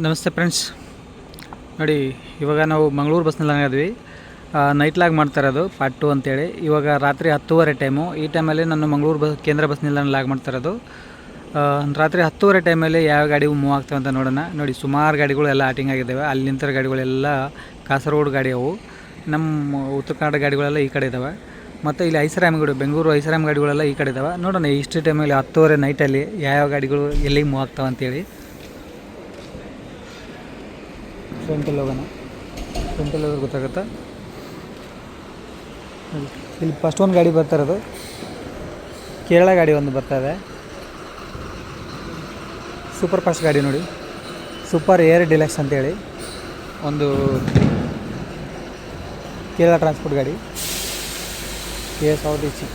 ನಮಸ್ತೆ ಫ್ರೆಂಡ್ಸ್. ನೋಡಿ ಇವಾಗ ನಾವು ಮಂಗಳೂರು ಬಸ್ ನಿಲ್ದಾಣ ನೈಟ್ ಲಾಗ್ ಮಾಡ್ತಾ ಇರೋದು ಪಾರ್ಟ್ ಟು ಅಂತೇಳಿ. ಇವಾಗ ರಾತ್ರಿ ಹತ್ತುವರೆ ಟೈಮು ಈ ಟೈಮಲ್ಲಿ ನಾನು ಮಂಗಳೂರು ಬಸ್ ಕೇಂದ್ರ ಬಸ್ ನಿಲ್ದಾಣ ಲಾಗ್ ಮಾಡ್ತಾ ಇರೋದು. ಆ, ರಾತ್ರಿ ಹತ್ತುವರೆ ಟೈಮಲ್ಲಿ ಯಾವ ಗಾಡಿ ಮೂವ್ ಆಗ್ತವೆ ಅಂತ ನೋಡೋಣ. ನೋಡಿ ಸುಮಾರು ಗಾಡಿಗಳು ಎಲ್ಲ ಆಟಿಂಗ್ ಆಗಿದ್ದಾವೆ. ಅಲ್ಲಿ ನಿಂತಿರೋ ಗಾಡಿಗಳೆಲ್ಲ ಕಾಸರಗೋಡು ಗಾಡಿ ಅವು. ನಮ್ಮ ಉತ್ತರ ಕನ್ನಡ ಗಾಡಿಗಳೆಲ್ಲ ಈ ಕಡೆ ಇದ್ದಾವೆ. ಮತ್ತು ಇಲ್ಲಿ ಐಸರಾಮಿಗಳು ಬೆಂಗಳೂರು ಐಸರಾಮ್ ಗಾಡಿಗಳೆಲ್ಲ ಈ ಕಡೆ ಇದ್ದಾವೆ. ನೋಡೋಣ ಇಷ್ಟು ಟೈಮಲ್ಲಿ ಹತ್ತುವರೆ ನೈಟಲ್ಲಿ ಯಾವ್ಯಾವ ಗಾಡಿಗಳು ಎಲ್ಲಿಗೆ ಮೂವ್ ಆಗ್ತಾವೆ ಅಂತೇಳಿ. ಫ್ರಂಟಲ್ಲಿ ಹೋಗೋಣ ಫ್ರಂಟಲ್ಲಿ ಹೋದ್ರೆ ಗೊತ್ತಾಗುತ್ತಾ? ಇಲ್ಲಿ ಫಸ್ಟ್ ಒಂದು ಗಾಡಿ ಬರ್ತಾ ಇರೋದು. ಕೇರಳ ಗಾಡಿ ಒಂದು ಬರ್ತಾ ಇದೆ. ಸೂಪರ್ ಫಾಸ್ಟ್ ಗಾಡಿ ನೋಡಿ. ಸೂಪರ್ ಏರ್ ಡಿಲಕ್ಸ್ ಅಂತೇಳಿ. ಒಂದು ಕೇರಳ ಟ್ರಾನ್ಸ್ಪೋರ್ಟ್ ಗಾಡಿ. K S R T C.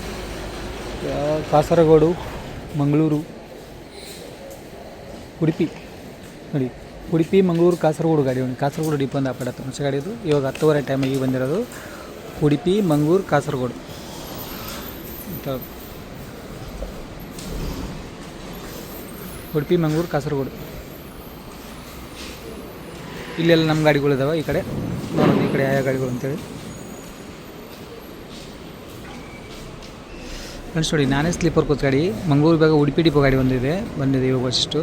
Kasaragod, Mangaluru, Udupi. ನೋಡಿ. ಉಡುಪಿ, ಮಂಗಳೂರು, ಕಾಸರಗೋಡು ಗಾಡಿ ಒಂದು ಕಾಸರಗೋಡು ಡಿಪೋ ಒಂದು ಆಪಡತ್ತೆ ಹೊಸ ಗಾಡಿ ಇದು ಇವಾಗ ಹತ್ತುವರೆ ಟೈಮಿಗೆ ಬಂದಿರೋದು ಉಡುಪಿ, ಮಂಗಳೂರು, ಕಾಸರಗೋಡು. ಉಡುಪಿ, ಮಂಗಳೂರು, ಕಾಸರಗೋಡು. ಇಲ್ಲೆಲ್ಲ ನಮ್ಮ ಗಾಡಿಗಳು ಇದಾವೆ ಈ ಕಡೆ. ನೋಡೋಣ ಈ ಕಡೆ ಯಾವ ಗಾಡಿಗಳು ಅಂತೇಳಿ. ಫ್ರೆಂಡ್ಸ್ ನೋಡಿ, ನಾನೇ ಸ್ಲೀಪರ್ ಕೋಚ್ ಗಾಡಿ. ಮಂಗಳೂರು ಬೇಗ ಉಡುಪಿ ಡಿಪೋ ಗಾಡಿ ಬಂದಿದೆ ಬಂದಿದೆ ಇವಾಗ ಅಷ್ಟು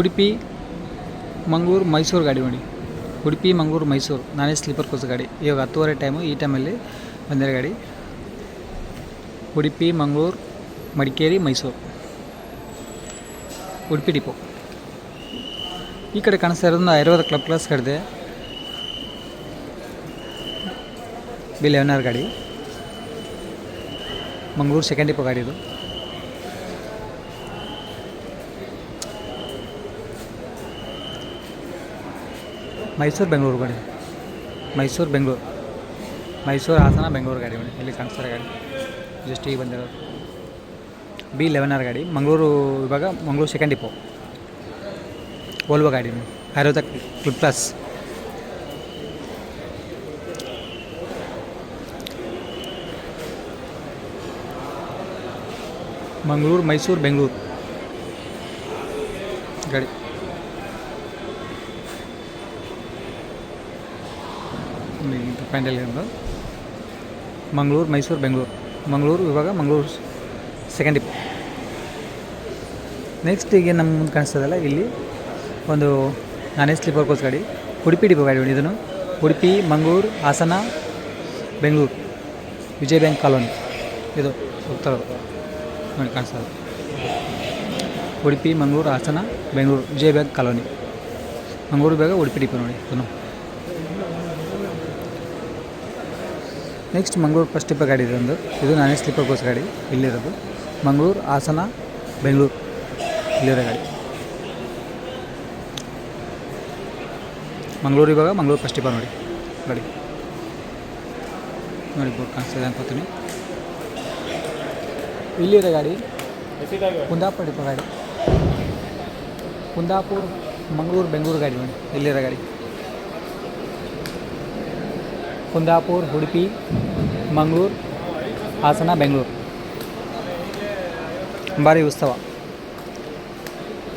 ಉಡುಪಿ ಮಂಗಳೂರು ಮೈಸೂರು ಗಾಡಿ ನೋಡಿ. ಉಡುಪಿ, ಮಂಗಳೂರು, ಮೈಸೂರು. ನಾನೇ ಸ್ಲೀಪರ್ ಕೋಚ್ ಗಾಡಿ. ಇವಾಗ ಹತ್ತುವರೆ ಟೈಮು ಈ ಟೈಮಲ್ಲಿ ಬಂದಿರೋ ಗಾಡಿ. ಉಡುಪಿ, ಮಂಗಳೂರು, ಮಡಿಕೇರಿ, ಮೈಸೂರು. ಉಡುಪಿ ಡಿಪೋ. ಈ ಕಡೆ ಕಾಣಿಸ್ತಾ ಇರೋದು ಐರೋದ ಕ್ಲಬ್ ಕ್ಲಾಸ್ ಕಡಿದೆ. ಬಿ ಲೆವೆನ್ ಆರ್ ಗಾಡಿ. ಮಂಗಳೂರು ಸೆಕೆಂಡ್ ಡಿಪೋ ಗಾಡಿ ಇದು. ಮೈಸೂರು ಬೆಂಗಳೂರು ಗಾಡಿ. ಮೈಸೂರು ಬೆಂಗಳೂರು. ಮೈಸೂರು ಹಾಸನ ಬೆಂಗಳೂರು ಗಾಡಿ ಮೇಡಮ್. ಇಲ್ಲಿ ಕಾಣಿಸ್ತಾರೆ ಗಾಡಿ. ಜಸ್ಟ್ ಈಗ ಬಂದಿರೋದು. ಬಿ ಲೆವೆನ್ ಆರ್ ಗಾಡಿ. ಮಂಗಳೂರು ಇವಾಗ ಮಂಗಳೂರು ಸೆಕೆಂಡ್ ಡಿಪೋ ಓಲ್ವೋ ಗಾಡಿ ಐರೋದ ಕ್ಲಿಪ್ ಪ್ಲಸ್ ಮಂಗಳೂರು, ಮೈಸೂರು, ಬೆಂಗಳೂರು ಗಾಡಿ. ಫೈನಲ್ ಇರೋದು. ಮಂಗಳೂರು, ಮೈಸೂರು, ಬೆಂಗಳೂರು. ಮಂಗಳೂರು ಇವಾಗ ಮಂಗಳೂರು ಸೆಕೆಂಡ್ ಡಿಪೋ ನೆಕ್ಸ್ಟ್ ಈಗ ನಮ್ಮ ಮುಂದೆ ಕಾಣಿಸ್ತದಲ್ಲ, ಇಲ್ಲಿ ಒಂದು ನಾನೇ ಸ್ಲೀಪರ್ ಕೋಸ್ ಗಾಡಿ, ಉಡುಪಿ ಡಿಪೋ ಗಾಡಿ ಇದನ್ನು ಉಡುಪಿ, ಮಂಗಳೂರು, ಹಾಸನ, ಬೆಂಗಳೂರು ವಿಜಯ ಬ್ಯಾಂಕ್ ಕಾಲೋನಿ. ಇದು ಉತ್ತರ ನೋಡಿ ಕಾಣಿಸ್ತದೆ. Udupi, Mangaluru, Hassan, Bengaluru Vijaya bank colony. Mangaluru ಬೇಗ ಉಡುಪಿ ಡಿಪೋ ನೋಡಿ ಇದನ್ನು. ನೆಕ್ಸ್ಟ್ ಮಂಗಳೂರು ಫಸ್ಟ್ ಡಿಪೋ ಗಾಡಿ ಇದೊಂದು ಇದು ನಾನೇ ಸ್ಲೀಪರ್ ಕೋಚ್ ಗಾಡಿ. ಇಲ್ಲಿರೋದು. ಮಂಗಳೂರು ಹಾಸನ, ಬೆಂಗಳೂರು. ಇಲ್ಲಿರೋ ಗಾಡಿ. ಮಂಗಳೂರು ಇವಾಗ ಮಂಗಳೂರು ಫಸ್ಟ್ ನೋಡಿ. ಗಾಡಿ. ನೋಡಿ ಬೋರ್ಡ್ ಕಾಣಿಸ್ತಿದೆ ಅನ್ಕೋತೀನಿ. ಇಲ್ಲಿರೋ ಗಾಡಿ. ಕುಂದಾಪುರ ಡಿಪೋ ಗಾಡಿ. ಕುಂದಾಪುರ ಮಂಗಳೂರು ಬೆಂಗಳೂರು ಗಾಡಿ ನೋಡಿ. ಇಲ್ಲಿರೋ ಗಾಡಿ. ಕುಂದಾಪುರ, ಉಡುಪಿ. ಮಂಗಳೂರು, ಹಾಸನ, ಬೆಂಗಳೂರು. ಭಾರಿ ಉತ್ಸವ.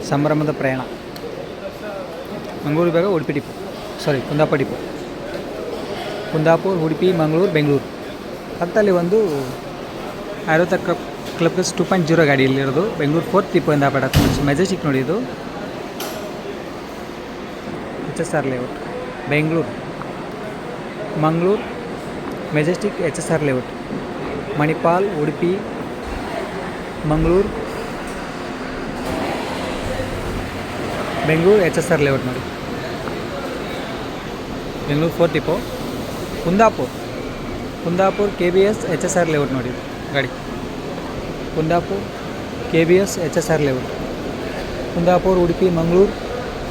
ಸಂಭ್ರಮದ ಪ್ರಯಾಣ. ಮಂಗಳೂರು ಬೇಗ Udupi depot. Sorry Kundapura depot. Kundapur, Udupi, Mangaluru, Bengaluru. ಹತ್ತಲ್ಲಿ ಒಂದು ಐವತ್ತ club clubs two point zero ಗಾಡಿ ಇಲ್ಲಿರೋದು ಬೆಂಗಳೂರು ಫೋರ್ತ್ ಡಿಪೋ ಇಂದ ಬೇಡ ಮೆಜೆಸ್ಟಿಕ್ ನೋಡಿ ಇದು. H S R layout Bengaluru. Mangaluru Majestic H S R layout Manipal Udupi Mangaluru Bengaluru H S R layout ನೋಡಿ Bengaluru fourth depot Kundapur Kundapur K B S H S R layout ನೋಡಿ ಗಾಡಿ Kundapur K B S H S R layout Kundapur Udupi Mangaluru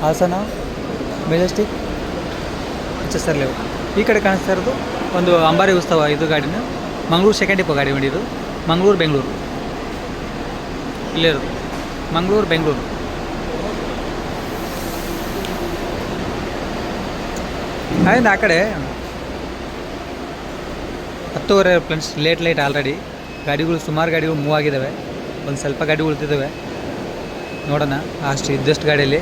Hassan Majestic H S R layout ಈ ಕಡೆ ಕಾಣಿಸ್ತಾ ಇರೋದು ಒಂದು ಅಂಬಾರಿ ಉತ್ಸವ ಇದು ಗಾಡಿನ. ಮಂಗಳೂರು ಸೆಕೆಂಡ್ ಡಿಪೋ ಗಾಡಿ ಮಾಡಿದ್ದು ಮಂಗಳೂರು, ಬೆಂಗಳೂರು. ಇಲ್ಲಿರೋದು ಮಂಗಳೂರು, ಬೆಂಗಳೂರು. ಅದರಿಂದ ಆ ಕಡೆ ಹತ್ತುವರೆ ಫ್ರೆಂಡ್ಸ್ ಲೇಟ್ ಲೈಟ್ ಆಲ್ರೆಡಿ ಗಾಡಿಗಳು ಸುಮಾರು ಗಾಡಿಗಳು ಮೂವ್ ಆಗಿದ್ದಾವೆ ಒಂದು ಸ್ವಲ್ಪ ಗಾಡಿ ಉಳಿದಿದ್ದಾವೆ ನೋಡೋಣ. ಅಷ್ಟು ಇದ್ದಷ್ಟು ಗಾಡಿಯಲ್ಲಿ.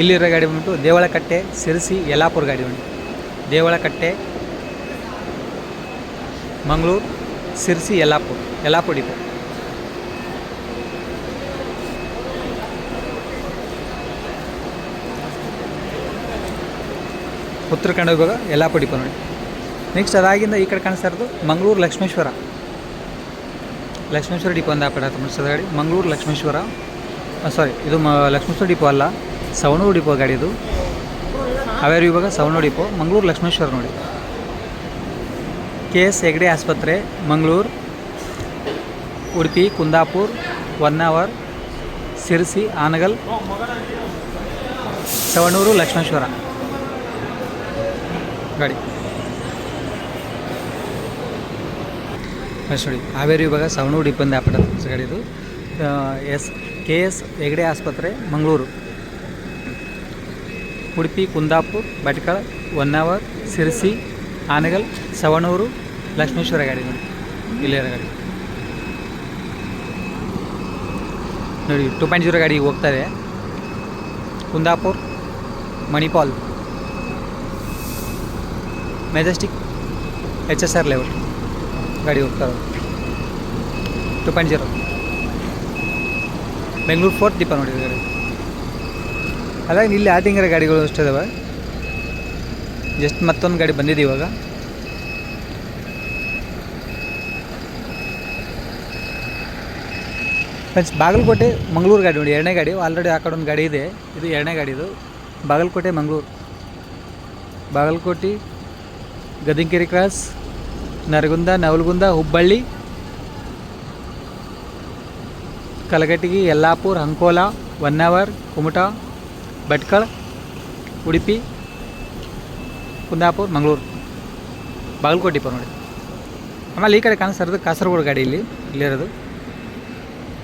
ಇಲ್ಲಿರೋ ಗಾಡಿ ಬಂದ್ಬಿಟ್ಟು ದೇವಳಕಟ್ಟೆ, ಸಿರಿಸಿ, ಯಲ್ಲಾಪುರ ಗಾಡಿ ಉಂಟು ದೇವಳಕಟ್ಟೆ ಮಂಗಳೂರು, ಸಿರ್ಸಿ, ಯಲ್ಲಾಪುರ. ಯಲ್ಲಾಪುರ ಡಿಪೋ ಉತ್ತರ ಕನ್ನಡ ವಿಭಾಗ, ಯಲ್ಲಾಪುರ ಡಿಪೋ ನೋಡಿ. ನೆಕ್ಸ್ಟ್ ಅದಾಗಿಂದ ಈ ಕಡೆ ಕಾಣಿಸ್ತಾ ಇರೋದು ಮಂಗಳೂರು ಲಕ್ಷ್ಮೇಶ್ವರ. ಲಕ್ಷ್ಮೇಶ್ವರ ಡಿಪೋ ಅಂತ ಹತ್ತು ಮುಗಿಸೋದು ಗಾಡಿ ಮಂಗಳೂರು ಲಕ್ಷ್ಮೇಶ್ವರ ಸಾರಿ ಇದು ಲಕ್ಷ್ಮೇಶ್ವರ ಡಿಪೋ ಅಲ್ಲ, ಸವಣೂರು ಡಿಪೋ ಗಾಡಿ ಇದು. ಹಾವೇರಿ ವಿಭಾಗ, ಸವಣೂರು ಡಿಪೋ, ಮಂಗಳೂರು ಲಕ್ಷ್ಮೇಶ್ವರ ನೋಡಿ. ಕೆ ಎಸ್ ಹೆಗ್ಡೆ ಆಸ್ಪತ್ರೆ, ಮಂಗಳೂರು, ಉಡುಪಿ, ಕುಂದಾಪುರ್, ಹೊನ್ನಾವರ್, ಸಿರ್ಸಿ, ಆನಗಲ್ ಸವಣೂರು ಲಕ್ಷ್ಮೇಶ್ವರ. ಗಾಡಿ. ಸಾರಿ. ಹಾವೇರಿ ವಿಭಾಗ ಸವಣೂರು ಡಿಪಂದ ಆಪಡ ಗಾಡಿದು ಎಸ್, ಕೆ ಎಸ್ ಹೆಗ್ಡೆ ಆಸ್ಪತ್ರೆ, ಮಂಗಳೂರು. ಉಡುಪಿ, ಕುಂದಾಪುರ್ ಭಟ್ಕಳ ಹೊನ್ನಾವರ್, ಸಿರ್ಸಿ, ಆನಗಲ್, ಸವಣೂರು ಲಕ್ಷ್ಮೇಶ್ವರ ಗಾಡಿ ನೋಡಿ. ಇಲ್ಲೇ ಗಾಡಿ. ನೋಡಿ ಟು ಪಾಯಿಂಟ್ ಜೀರೋ ಗಾಡಿ ಹೋಗ್ತಾರೆ. Kundapur, Manipal. Majestic H S R layout ಗಾಡಿ ಹೋಗ್ತಾರೆ. Two point zero Bengaluru fourth ದೀಪ ನೋಡಿ ಗಾಡಿ. ಹಾಗಾಗಿ ಇಲ್ಲಿ ಆಟಿಂಗರ ಗಾಡಿಗಳು ಅಷ್ಟೇ ಇದಾವೆ. ಜಸ್ಟ್ ಮತ್ತೊಂದು ಗಾಡಿ ಬಂದಿದೆ ಇವಾಗ. ಫ್ರೆಂಡ್ಸ್, ಬಾಗಲಕೋಟೆ, ಮಂಗಳೂರು ಗಾಡಿ ನೋಡಿ, ಎರಡನೇ ಗಾಡಿ. ಆಲ್ರೆಡಿ ಆ ಕಡೆ ಒಂದು ಗಾಡಿ ಇದೆ. ಇದು ಎರಡನೇ ಗಾಡಿ ಇದು. ಬಾಗಲಕೋಟೆ, ಮಂಗಳೂರು. ಬಾಗಲಕೋಟೆ ಗದಿಂಕೆರೆ ಕ್ರಾಸ್, ನರಗುಂದ, ನವಲಗುಂದ, ಹುಬ್ಬಳ್ಳಿ ಕಲಗಟ್ಟಿಗಿ ಯಲ್ಲಾಪುರ, ಅಂಕೋಲ, ಹೊನ್ನಾವರ್, ಕುಮಟಾ, ಭಟ್ಕಳ, ಉಡುಪಿ, ಕುಂದಾಪುರ, ಮಂಗಳೂರು. ಬಾಗಲಕೋಟೆ ಇಪ್ಪ ನೋಡಿ ಆಮೇಲೆ ಈ ಕಡೆ ಕಾಣಿಸ್ತಾ ಇರೋದು ಕಾಸರಗೋಡು ಗಾಡಿ ಇಲ್ಲಿ, ಇಲ್ಲಿರೋದು.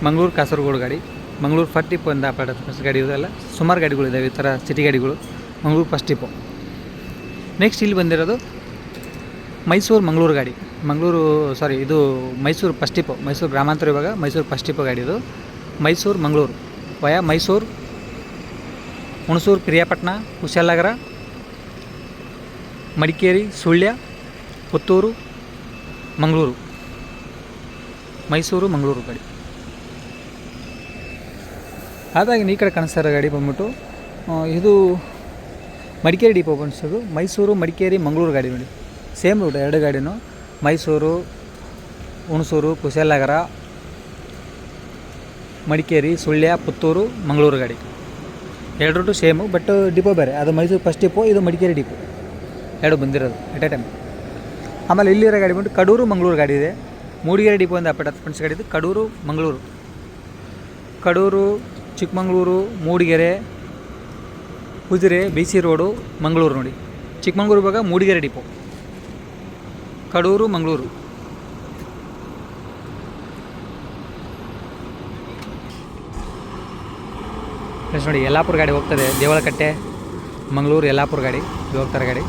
ಮಂಗಳೂರು ಕಾಸರಗೋಡು ಗಾಡಿ, ಮಂಗಳೂರು ಫಸ್ಟ್ ಟಿಪ್ ಅಂತ ಆಪಾಡ ಫಸ್ಟ್ ಗಾಡಿ ಇದೆಲ್ಲ ಸುಮಾರು ಗಾಡಿಗಳಿದ್ದಾವೆ ಈ ಥರ ಸಿಟಿ ಗಾಡಿಗಳು, ಮಂಗಳೂರು ಫಸ್ಟ್ ಡಿಪೋ ನೆಕ್ಸ್ಟ್ ಇಲ್ಲಿ ಬಂದಿರೋದು ಮೈಸೂರು ಮಂಗಳೂರು ಗಾಡಿ. ಮಂಗಳೂರು ಸಾರಿ ಇದು ಮೈಸೂರು ಫಸ್ಟ್ ಟಿಪ್ ಮೈಸೂರು ಗ್ರಾಮಾಂತರ ಇವಾಗ ಮೈಸೂರು ಫಸ್ಟ್ ಟಿಪ್ ಗಾಡಿ ಇದು. ಮೈಸೂರು ಮಂಗಳೂರು ವಯ ಮೈಸೂರು, ಹುಣಸೂರು, ಪಿರಿಯಾಪಟ್ಟಣ, ಕುಶಾಲನಗರ, ಮಡಿಕೇರಿ, ಸುಳ್ಯ, ಪುತ್ತೂರು, ಮಂಗಳೂರು. ಮೈಸೂರು ಮಂಗಳೂರು ಗಾಡಿ. ಹಾಗಾಗಿ ಈ ಕಡೆ ಕಾಣಿಸ್ತಾ ಇರೋ ಗಾಡಿ ಬಂದ್ಬಿಟ್ಟು ಇದು ಮಡಿಕೇರಿ ಡಿಪೋ ಬಂದಿಸೋದು ಮೈಸೂರು, ಮಡಿಕೇರಿ, ಮಂಗಳೂರು ಗಾಡಿ ನೋಡಿ. ಸೇಮ್ ರೂಟ್ ಎರಡು ಗಾಡಿನೂ. ಮೈಸೂರು, ಹುಣಸೂರು, ಕುಶಾಲನಗರ, ಮಡಿಕೇರಿ, ಸುಳ್ಯ, ಪುತ್ತೂರು, ಮಂಗಳೂರು ಗಾಡಿ. ಎರಡು ರೂಟು ಸೇಮು ಬಟ್ ಡಿಪೋ ಬೇರೆ. ಅದು ಮೈಸೂರು ಫಸ್ಟ್ ಡಿಪೋ, ಇದು ಮಡಿಕೇರಿ ಡಿಪೋ. ಎರಡು ಬಂದಿರೋದು ಎಟ್ ಎ ಟೈಮ್ ಆಮೇಲೆ ಇಲ್ಲಿರೋ ಗಾಡಿ ಬಂದು ಕಡೂರು, ಮಂಗಳೂರು ಗಾಡಿ ಇದೆ. ಮೂಡಿಗೆರೆ ಡಿಪೋ ಒಂದು ಅಪ್ಪಟ ಫ್ರೆಂಡ್ಸ್ ಗಾಡಿ ಇದು. ಕಡೂರು, ಮಂಗಳೂರು. ಕಡೂರು ಚಿಕ್ಕಮಂಗ್ಳೂರು, ಮೂಡಿಗೆರೆ ಕುದುರೆ ಬಿ ಸಿ ರೋಡು, ಮಂಗಳೂರು ನೋಡಿ. ಚಿಕ್ಕಮಂಗ್ಳೂರು ಇವಾಗ ಮೂಡಿಗೆರೆ ಡಿಪೋ. ಕಡೂರು, ಮಂಗಳೂರು. ಫ್ರೆಂಡ್ಸ್ ನೋಡಿ, ಯಲ್ಲಾಪುರ ಗಾಡಿ ಹೋಗ್ತದೆ. ದೇವಳಕಟ್ಟೆ, ಮಂಗಳೂರು, ಯಲ್ಲಾಪುರ ಗಾಡಿ. ಹೋಗ್ತಾರೆ ಗಾಡಿ.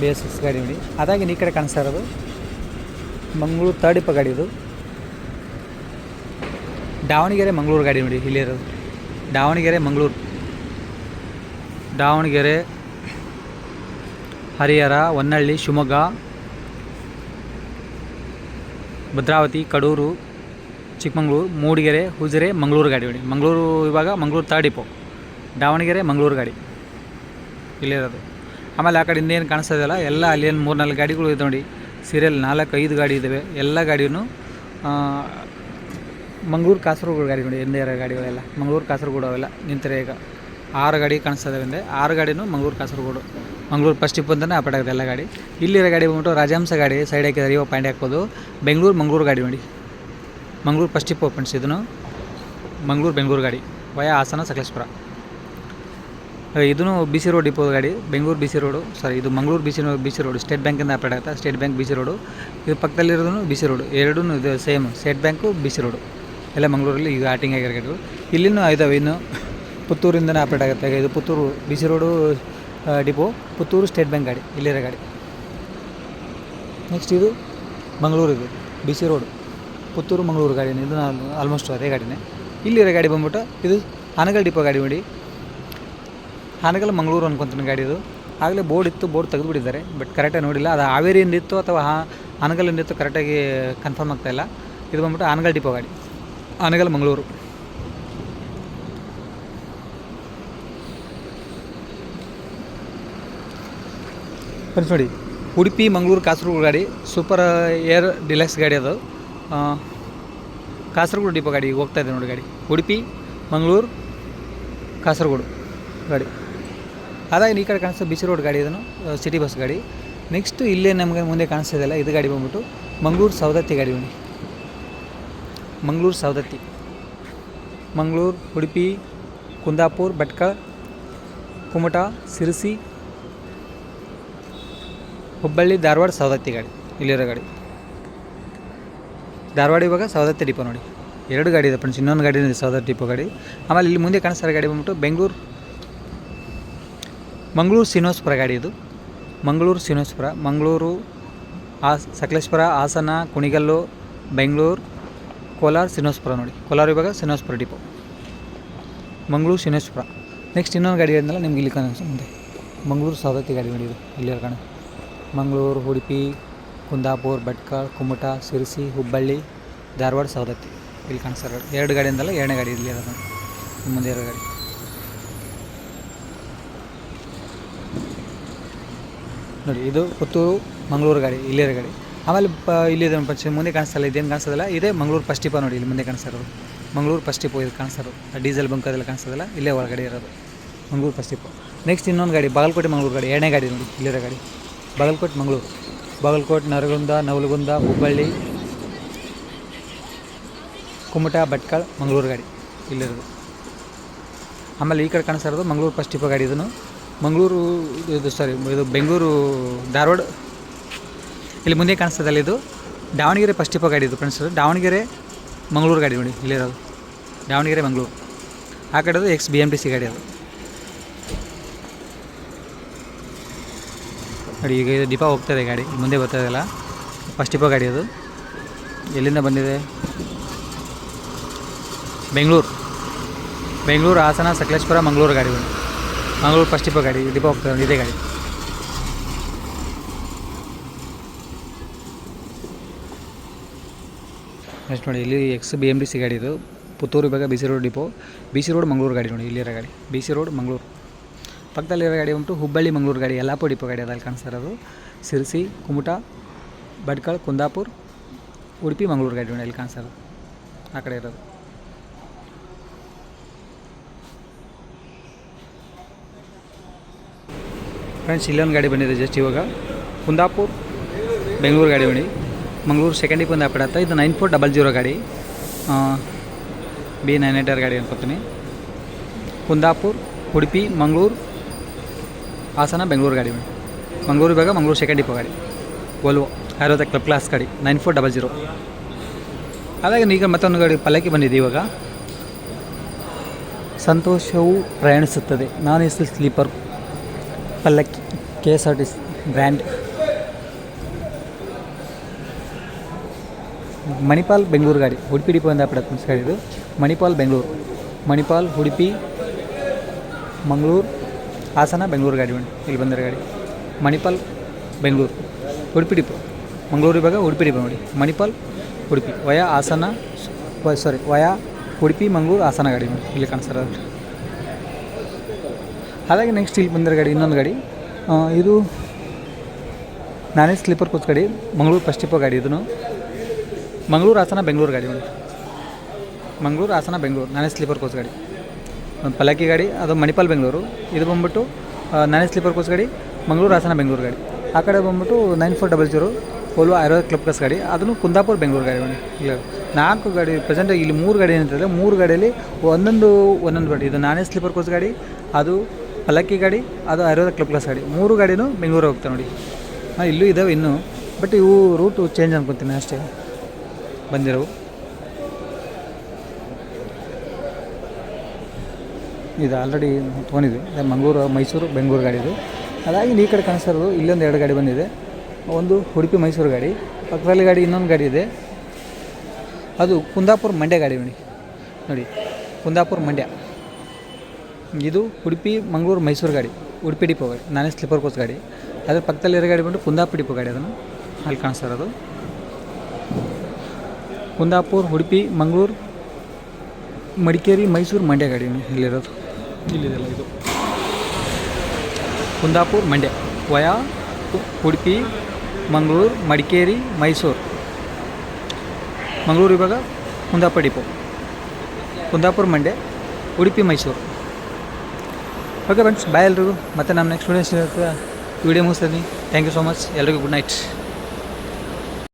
ಬಿ ಎಸ್ ಎಸ್ ಗಾಡಿ ನೋಡಿ. ಅದಾಗಿ ಈ ಕಡೆ ಕಾಣಿಸ್ತಾ ಇರೋದು. ಮಂಗಳೂರು ತರ್ಡ್ ಇಪ್ಪ ಗಾಡಿ ಇದು. ದಾವಣಗೆರೆ ಮಂಗಳೂರು ಗಾಡಿ ನೋಡಿ ಇಲ್ಲಿರೋದು ದಾವಣಗೆರೆ ಮಂಗಳೂರು. ದಾವಣಗೆರೆ, ಹರಿಹರ, ಹೊನ್ನಳ್ಳಿ, ಶಿವಮೊಗ್ಗ, ಭದ್ರಾವತಿ, ಕಡೂರು, ಚಿಕ್ಕಮಂಗ್ಳೂರು, ಮೂಡಿಗೆರೆ, ಹುಜಿರೆ, ಮಂಗಳೂರು ಗಾಡಿ ನೋಡಿ. ಮಂಗಳೂರು ಇವಾಗ ಮಂಗಳೂರು ತರ್ಡ್ ಇಪ್ಪು ದಾವಣಗೆರೆ, ಮಂಗಳೂರು ಗಾಡಿ. ಇಲ್ಲಿರೋದು ಆಮೇಲೆ ಆ ಕಡೆ ಇನ್ನೇನು ಕಾಣಿಸ್ತಾ ಇದೆಯಲ್ಲ ಎಲ್ಲ ಅಲ್ಲಿ ಏನು ಮೂರು ನಾಲ್ಕು ಗಾಡಿಗಳು ಇದೆ ನೋಡಿ. ಸೀರಿಯಲ್ ನಾಲ್ಕು ಐದು ಗಾಡಿ ಇದ್ದಾವೆ ಎಲ್ಲ ಗಾಡಿಯೂ ಮಂಗಳೂರು ಕಾಸರಗೋಡು ಗಾಡಿ ನೋಡಿ, ಎಂದೇ ಇರೋ ಗಾಡಿಗಳೆಲ್ಲ. ಮಂಗಳೂರು ಕಾಸರಗೋಡು ಅವೆಲ್ಲ ನಿಂತರೆ ಈಗ ಆರು ಗಾಡಿ ಕಾಣಿಸ್ತಾ ಇದಾವೆ ಹಿಂದೆ ಆರು ಗಾಡಿನೂ ಮಂಗಳೂರು ಕಾಸರಗೋಡು. ಮಂಗಳೂರು ಫಸ್ಟ್ ಟಿಪ್ ಅಂತಲೇ ಆಪಡಾಗಿದೆ ಎಲ್ಲ ಗಾಡಿ. ಇಲ್ಲಿರೋ ಗಾಡಿ ಬಂದ್ಬಿಟ್ಟು ರಾಜಹಂಸ ಗಾಡಿ ಸೈಡ್ ಹಾಕಿದ್ರೆ ಇವಾಗ ಪಾಯಿಂಟ್ ಹಾಕ್ಬೋದು. ಬೆಂಗಳೂರು, ಮಂಗಳೂರು ಗಾಡಿ ನೋಡಿ. ಮಂಗಳೂರು ಫಸ್ಟ್ ಟಿಪ್ ಓಪನ್ಸ್ ಇದನ್ನು ಮಂಗಳೂರು, ಬೆಂಗಳೂರು ಗಾಡಿ. ವಯ ಹಾಸನ ಸಕಲೇಶ್ಪುರ. ಇದೂ ಬಿ ಸಿ ರೋಡ್ ಡಿಪೋ ಗಾಡಿ, Bengaluru B C road sorry ಇದು Mangaluru B C B C road state ಬ್ಯಾಂಕಿಂದ ಆಪರೇಟ್ ಆಗುತ್ತೆ state bank B C road ಇದು ಪಕ್ಕದಲ್ಲಿರೋದು ಬಿ ಸಿ ರೋಡು ಎರಡೂ ಇದು same state bank B C road ಎಲ್ಲ ಮಂಗಳೂರಲ್ಲಿ ಈಗ ಆಟಿಂಗ್ ಆಗಿರೋ ಇಲ್ಲಿನೂ ಇದಾವೆ ಇನ್ನು. ಪುತ್ತೂರಿಂದನೇ ಆಪರೇಟ್ ಆಗುತ್ತೆ. ಇದು Puttur B C road depot Puttur state bank ಗಾಡಿ, ಇಲ್ಲಿರೋ ಗಾಡಿ. ನೆಕ್ಸ್ಟ್ ಇದು ಮಂಗಳೂರು ಇದು B C road Puttur Mangaluru ಗಾಡಿನೇ, ಇದು ಆಲ್ಮೋಸ್ಟ್ ಅದೇ ಗಾಡಿನೇ. ಇಲ್ಲಿರೋ ಗಾಡಿ ಬಂದ್ಬಿಟ್ಟು ಇದು ಆನಗಲ್ ಡಿಪೋ ಗಾಡಿ ನೋಡಿ. ಹಾನಗಲ್ ಮಂಗಳೂರು ಅನ್ಕೊಂತೀನಿ ಗಾಡಿ ಇದು. ಆಗಲೇ ಬೋರ್ಡ್ ಇತ್ತು, ಬೋರ್ಡ್ ತೆಗೆದುಬಿಟ್ಟಿದ್ದಾರೆ ಬಟ್ ಕರೆಕ್ಟಾಗಿ ನೋಡಿಲ್ಲ. ಅದು ಹಾವೇರಿಯಿಂದ ಇತ್ತು ಅಥವಾ ಹಾನಗಲ್ಲಿಂದ ಇತ್ತು ಕರೆಕ್ಟಾಗಿ ಕನ್ಫರ್ಮ್ ಆಗ್ತಾ ಇಲ್ಲ. ಇದು ಬಂದ್ಬಿಟ್ಟು ಹಾನಗಲ್ ಡಿಪೋ ಗಾಡಿ. ಹಾನಗಲ್ ಮಂಗಳೂರು. ಫ್ರೆಂಡ್ಸ್ ನೋಡಿ, ಉಡುಪಿ, ಮಂಗಳೂರು, ಕಾಸರಗೋಡು ಗಾಡಿ. ಸೂಪರ್ ಏರ್ ಡಿಲಕ್ಸ್ ಗಾಡಿ ಅದು. ಕಾಸರಗೋಡು ಡಿಪೋ ಗಾಡಿ ಹೋಗ್ತಾ ಇದೆ ನೋಡಿ ಗಾಡಿ. ಉಡುಪಿ, ಮಂಗಳೂರು, ಕಾಸರಗೋಡು ಗಾಡಿ. ಅದಾಗಿ ಈ ಕಡೆ ಕಾಣಿಸ್ತದೆ ಬಿಸಿ ರೋಡ್ ಗಾಡಿ ಇದನ್ನು ಸಿಟಿ ಬಸ್ ಗಾಡಿ. ನೆಕ್ಸ್ಟ್ ಇಲ್ಲೇ ನಮಗೆ ಮುಂದೆ ಕಾಣಿಸ್ತಿದೆಯಲ್ಲ ಇದು ಗಾಡಿ ಬಂದ್ಬಿಟ್ಟು ಮಂಗಳೂರು ಸವದತ್ತಿ ಗಾಡಿ ಬನ್ನಿ. ಮಂಗಳೂರು ಸವದತ್ತಿ. ಮಂಗಳೂರು, ಉಡುಪಿ, ಕುಂದಾಪುರ್, ಭಟ್ಕಳ, ಕುಮಟ, ಸಿರಸಿ, ಹುಬ್ಬಳ್ಳಿ, ಧಾರವಾಡ ಸವದತ್ತಿ ಗಾಡಿ. ಇಲ್ಲಿರೋ ಗಾಡಿ. ಧಾರವಾಡ ಇವಾಗ ಸವದತ್ತಿ ಡಿಪೋ ನೋಡಿ. ಎರಡು ಗಾಡಿ ಇದೆ ಫ್ರೆಂಡ್ಸ್, ಇನ್ನೊಂದು ಗಾಡಿ ಸೌದತ್ತಿ ಸವದತ್ತಿ ಡಿಪೋ ಗಾಡಿ. ಆಮೇಲೆ ಇಲ್ಲಿ ಮುಂದೆ ಕಾಣಿಸ್ತಾರೆ ಗಾಡಿ ಬಂದ್ಬಿಟ್ಟು ಬೆಂಗಳೂರು ಮಂಗಳೂರು ಶ್ರೀನಿವಾಸಪುರ ಗಾಡಿ ಇದು. ಮಂಗಳೂರು ಶ್ರೀನಿವಾಸಪುರ, ಮಂಗಳೂರು ಆ ಸಕಲೇಶ್ವರ ಹಾಸನ, ಕುಣಿಗಲ್ಲು, ಬೆಂಗಳೂರು, ಕೋಲಾರ, ಶ್ರೀನಿವಾಸಪುರ ನೋಡಿ. ಕೋಲಾರ ಇವಾಗ ಶ್ರೀನಿವಾಸಪುರ ಡಿಪೋ. ಮಂಗಳೂರು ಶ್ರೀನಿವಾಸಪುರ. ನೆಕ್ಸ್ಟ್ ಇನ್ನೊಂದು ಗಾಡಿ ಅಂದಲ್ಲ ನಿಮ್ಗೆ ಇಲ್ಲಿ ಕಾಣಿಸ್ ಮುಂದೆ ಮಂಗಳೂರು ಸವದತ್ತಿ ಗಾಡಿ ನೋಡಿದ್ರು ಇಲ್ಲಿ ಕಾಣ ಮಂಗಳೂರು, ಉಡುಪಿ, ಕುಂದಾಪುರ, ಭಟ್ಕಳ, ಕುಮಟ ಸಿರಿಸಿ ಹುಬ್ಬಳ್ಳಿ, ಧಾರವಾಡ, ಸವದತ್ತಿ. ಇಲ್ಲಿ ಕಾಣಿಸ್ತಾರೆ. ಎರಡು ಗಾಡಿಯಿಂದಲ್ಲ ಎರಡನೇ ಗಾಡಿ ಇಲ್ಲಿ ಮುಂದೆ ಎರಡು ಗಾಡಿ. ನೋಡಿ, ಇದು ಪುತ್ತೂರು ಮಂಗಳೂರು ಗಾಡಿ, ಇಲ್ಲಿರೋ ಗಾಡಿ. ಆಮೇಲೆ, ಪ ಇಲ್ಲಿದೆ ಪಚ್ಚ ಮುಂದೆ ಕಾಣಿಸ್ತಲ್ಲ ಇದೇನು ಕಾಣಿಸೋದಿಲ್ಲ ಇದೇ ಮಂಗಳೂರು ಫಸ್ಟ್ ಟಿಪ ನೋಡಿ, ಇಲ್ಲಿ ಮುಂದೆ ಕಾಣಿಸ್ತಾ ಇರೋದು. ಮಂಗಳೂರು ಫಸ್ಟ್ ಟಿಪೋ ಇದು ಕಾಣಿಸ್ತಾ ಆ ಡೀಸೆಲ್ ಬಂಕ್ ಅದೆಲ್ಲ ಕಾಣಿಸ್ತದಲ್ಲ ಇಲ್ಲೇ ಒಳಗಡೆ ಇರೋದು. ಮಂಗಳೂರು ಫಸ್ಟ್ ಟಿಪೋ ನೆಕ್ಸ್ಟ್ ಇನ್ನೊಂದು ಗಾಡಿ, ಬಾಗಲಕೋಟೆ ಮಂಗಳೂರು ಗಾಡಿ, ಎರಡನೇ ಗಾಡಿ ನೋಡಿ, ಇಲ್ಲಿರೋ ಗಾಡಿ. ಬಾಗಲಕೋಟೆ, ಮಂಗಳೂರು. ಬಾಗಲಕೋಟೆ, ನರಗುಂದ, ನವಲಗುಂದ, ಹುಬ್ಬಳ್ಳಿ, ಕುಮಟ, ಭಟ್ಕಳ, ಮಂಗಳೂರು ಗಾಡಿ, ಇಲ್ಲಿರೋದು. ಆಮೇಲೆ ಈ ಕಡೆ ಕಾಣಿಸ್ತಾ ಇರೋದು ಮಂಗಳೂರು ಫಸ್ಟ್ ಟಿಪೋ ಗಾಡಿ ಇದನ್ನು. ಮಂಗಳೂರು, ಇದು- ಸಾರಿ ಇದು ಬೆಂಗಳೂರು ಧಾರವಾಡ. ಇಲ್ಲಿ ಮುಂದೆ ಕಾಣಿಸ್ತದಲ್ಲ ಇದು? ದಾವಣಗೆರೆ ಇಪ್ಪ ಗಾಡಿ ಇದು ಫ್ರೆಂಡ್ಸ್ ದಾವಣಗೆರೆ, ಮಂಗಳೂರು ಗಾಡಿ ನೋಡಿ ಇಲ್ಲಿರೋದು ದಾವಣಗೆರೆ, ಮಂಗಳೂರು. ಆ ಕಡೆದು X B M T C ಗಾಡಿ ಅದು. ನೋಡಿ, ಈಗ ಇದು ದೀಪ ಹೋಗ್ತದೆ ಗಾಡಿ, ಮುಂದೆ ಬರ್ತಾಯಿದೆಲ್ಲ ಫಸ್ಟ್ ಡಿಪೋ ಗಾಡಿ ಅದು. ಎಲ್ಲಿಂದ ಬಂದಿದೆ? ಬೆಂಗಳೂರು. ಬೆಂಗಳೂರು, ಹಾಸನ, ಸಕಲೇಶ್ಪುರ, ಮಂಗಳೂರು ಗಾಡಿ ಬಂದು ಮಂಗಳೂರು ಫಸ್ಟ್ ಡಿಪೋ ಗಾಡಿ ಡಿಪೋ ಹೋಗ್ತದೆ ಇದೇ ಗಾಡಿ. ನೆಕ್ಸ್ಟ್ ನೋಡಿ, ಇಲ್ಲಿ X B M D C ಗಾಡಿ ಇದು. ಪುತ್ತೂರು ಇವಾಗ B C road depot B C road Mangaluru ಗಾಡಿ ನೋಡಿ, ಇಲ್ಲಿರೋ ಗಾಡಿ. B C road Mangaluru. ಪಕ್ಕದಲ್ಲಿರೋ ಗಾಡಿ ಬಂತು ಹುಬ್ಬಳ್ಳಿ ಮಂಗಳೂರು ಗಾಡಿ, ಯಲ್ಲಾಪುರ ಡಿಪೋ ಗಾಡಿ ಅದಲ್ಲಿ ಕಾಣಿಸ್ತಾ ಇರೋದು. ಸಿರ್ಸಿ, ಕುಮಟಾ, ಭಟ್ಕಳ್, ಕುಂದಾಪುರ್, ಉಡುಪಿ ಮಂಗಳೂರು ಗಾಡಿ ನೋಡಿ, ಅಲ್ಲಿ ಕಾಣಿಸ್ತಾ ಆ ಕಡೆ ಇರೋದು. ಫ್ರೆಂಡ್ಸ್, ಇಲ್ಲೊಂದು ಗಾಡಿ ಬಂದಿದೆ ಜಸ್ಟ್ ಇವಾಗ. ಕುಂದಾಪುರ್, ಬೆಂಗಳೂರು ಗಾಡಿ ನೋಡಿ ಮಂಗಳೂರು ಸೆಕೆಂಡ್ ಬಂದು ಆಪಡತ್ತ ಇದು. ನೈನ್ ಫೋರ್ ಡಬಲ್ ಜೀರೋ ಗಾಡಿ. ಬಿ ನೈನ್ ಏಟ್ ಆರ್ ಗಾಡಿ ಅನ್ಕೋತೀನಿ. ಕುಂದಾಪುರ್, ಉಡುಪಿ, ಮಂಗಳೂರು, ಹಾಸನ, ಬೆಂಗಳೂರು ಗಾಡಿ ಮೇಡಮ್ ಮಂಗಳೂರು ಇವಾಗ ಮಂಗಳೂರು ಸೆಕೆಂಡ್ ಇಪ್ಪ ಗಾಡಿ. ವೋಲ್ವೋ ಆಯುರ್ವೇದ ಕ್ಲಬ್ ಕ್ಲಾಸ್ ಗಾಡಿ ನೈನ್ ಫೋರ್ ಡಬಲ್ ಜೀರೋ ಅದಾಗ ಈಗ ಮತ್ತೊಂದು ಗಾಡಿ ಪಲ್ಲಕ್ಕಿ ಬಂದಿದೆ ಇವಾಗ. ಸಂತೋಷವು ಪ್ರಯಾಣಿಸುತ್ತದೆ. Non S sleeper. Pallakki K S R T C brand. Manipal, Bengaluru ಗಾಡಿ. ಉಡುಪಿ ಡಿಪೋಯಿಂದ ಇಂದ ಗಾಡಿದು ಮಣಿಪಾಲ್, ಬೆಂಗಳೂರು. ಮಣಿಪಾಲ್, ಉಡುಪಿ, ಮಂಗಳೂರು, ಹಾಸನ, ಬೆಂಗಳೂರು ಗಾಡಿ ಬನ್ನಿ ಇಲ್ಲಿ ಬಂದಿರೋ ಗಾಡಿ. ಮಣಿಪಾಲ್, ಬೆಂಗಳೂರು. ಉಡುಪಿ ಡಿಪೋ. ಮಂಗಳೂರು ಇವಾಗ ಉಡುಪಿ ಡಿಪೋ ನೋಡಿ. Manipal, Udupi. Via Hassan sorry via, Udupi, Mangaluru, Hassan ಗಾಡಿ ನೋಡಿ. ಇಲ್ಲಿ ಕಾಣಿಸ್ತಾರೆ ಹಾಗಾಗಿ ನೆಕ್ಸ್ಟ್ ಇಲ್ಲಿ ಬಂದಿರೋ ಗಾಡಿ, ಇನ್ನೊಂದು ಗಾಡಿ. ಇದು ನಾನೇ ಸ್ಲೀಪರ್ ಕೋಚ್ ಗಾಡಿ, ಮಂಗಳೂರು ಫಸ್ಟ್ ಇಪ್ಪ ಗಾಡಿ ಇದನ್ನು ಮಂಗಳೂರು, ಹಾಸನ, ಬೆಂಗಳೂರು ಗಾಡಿ ಒಂದು. ಮಂಗಳೂರು, ಹಾಸನ, ಬೆಂಗಳೂರು ನಾನೇ ಸ್ಲೀಪರ್ ಕೋಚ್ ಗಾಡಿ. ಒಂದು ಪಲ್ಲಕ್ಕಿ ಗಾಡಿ, ಅದು ಮಣಿಪಾಲ್, ಬೆಂಗಳೂರು. ಇದು ಬಂದ್ಬಿಟ್ಟು ನಾನೇ ಸ್ಲೀಪರ್ ಕೋಚ್ ಗಾಡಿ, ಮಂಗಳೂರು, ಹಾಸನ, ಬೆಂಗಳೂರು ಗಾಡಿ. ಆ ಕಡೆ ಬಂದ್ಬಿಟ್ಟು nine four double zero Volvo Airavat club class ಗಾಡಿ. ಅದನ್ನು ಕುಂದಾಪುರ, ಬೆಂಗಳೂರು ಗಾಡಿ ಒಂದು. ಇಲ್ಲ, ನಾಲ್ಕು ಗಾಡಿ ಪ್ರೆಸೆಂಟ್ ಇಲ್ಲಿ ಮೂರು ಗಾಡಿ ಏನಿರ್ತದೆ ಮೂರು ಗಾಡಿಯಲ್ಲಿ ಒಂದೊಂದು ಒಂದೊಂದು ಗಾಡಿ. ಇದು ನಾನೇ ಸ್ಲೀಪರ್ ಕೋಚ್ ಗಾಡಿ, ಅದು ಪಲ್ಲಕ್ಕಿ ಗಾಡಿ, ಅದು ಆಯುರ್ವೇದ ಕ್ಲಬ್ ಕ್ಲಾಸ್ ಗಾಡಿ. ಮೂರು ಗಾಡಿನೂ ಬೆಂಗಳೂರು ಹೋಗ್ತವೆ ನೋಡಿ. ಹಾಂ, ಇಲ್ಲೂ ಇದ್ದಾವೆ ಇನ್ನೂ. ಬಟ್ ಇವು ರೂಟು ಚೇಂಜ್ ಅನ್ಕೊತೀನಿ ಅಷ್ಟೇ. ಬಂದಿರೋವು. ಇದು ಆಲ್ರೆಡಿ ತೊಗೊಂಡಿದ್ವಿ. ಮಂಗಳೂರು, ಮೈಸೂರು, ಬೆಂಗಳೂರು ಗಾಡಿ ಇದು. ಅದಾಗಿ ಈ ಕಡೆ ಕಾಣಿಸ್ತಾ ಇರೋದು, ಇಲ್ಲೊಂದು ಎರಡು ಗಾಡಿ ಬಂದಿದೆ. ಒಂದು ಉಡುಪಿ, ಮೈಸೂರು ಗಾಡಿ. ಪಕ್ಕದಲ್ಲಿ ಗಾಡಿ ಇನ್ನೊಂದು ಗಾಡಿ ಇದೆ. ಅದು ಕುಂದಾಪುರ ಮಂಡ್ಯ ಗಾಡಿ ನೋಡಿ. ನೋಡಿ, ಕುಂದಾಪುರ ಮಂಡ್ಯ. ಇದು ಉಡುಪಿ, ಮಂಗಳೂರು, ಮೈಸೂರು ಗಾಡಿ, ಉಡುಪಿ ಡಿಪೋ ಗಾಡಿ, ನಾನೇ ಸ್ಲಿಪ್ಪರ್ ಕೋಚ್ ಗಾಡಿ. ಅದ್ರ ಪಕ್ಕದಲ್ಲಿರೋ ಗಾಡಿ ಬಂದು ಕುಂದಾಪುರ ಡಿಪೋ ಗಾಡಿ ಅದನ್ನು ಅಲ್ಲಿ ಕಾಣಿಸ್ತಾ ಇರೋದು. ಕುಂದಾಪುರ, ಉಡುಪಿ, ಮಂಗಳೂರು, ಮಡಿಕೇರಿ, ಮೈಸೂರು, ಮಂಡ್ಯ ಗಾಡಿ ಇಲ್ಲಿರೋದು. ಇಲ್ಲಿದೆಲ್ಲ ಇದು. ಕುಂದಾಪುರ, ಮಂಡ್ಯ. ವಯಾ, ಉಡುಪಿ, ಮಂಗಳೂರು, ಮಡಿಕೇರಿ, ಮೈಸೂರು. ಮಂಗಳೂರು ಇವಾಗ Kundapura depot. Kundapura, Mandya, Udupi, Mysuru. Okay friends bye ಎಲ್ರಿಗೂ. ಮತ್ತೆ ನಮ್ಮ ನೆಕ್ಸ್ಟ್ ವಿಡಿಯೋ ವಿಡಿಯೋ ಮುಗಿಸ್ತೀನಿ. ಥ್ಯಾಂಕ್ ಯು ಸೊ ಮಚ್ ಎಲ್ರಿಗೂ ಗುಡ್ ನೈಟ್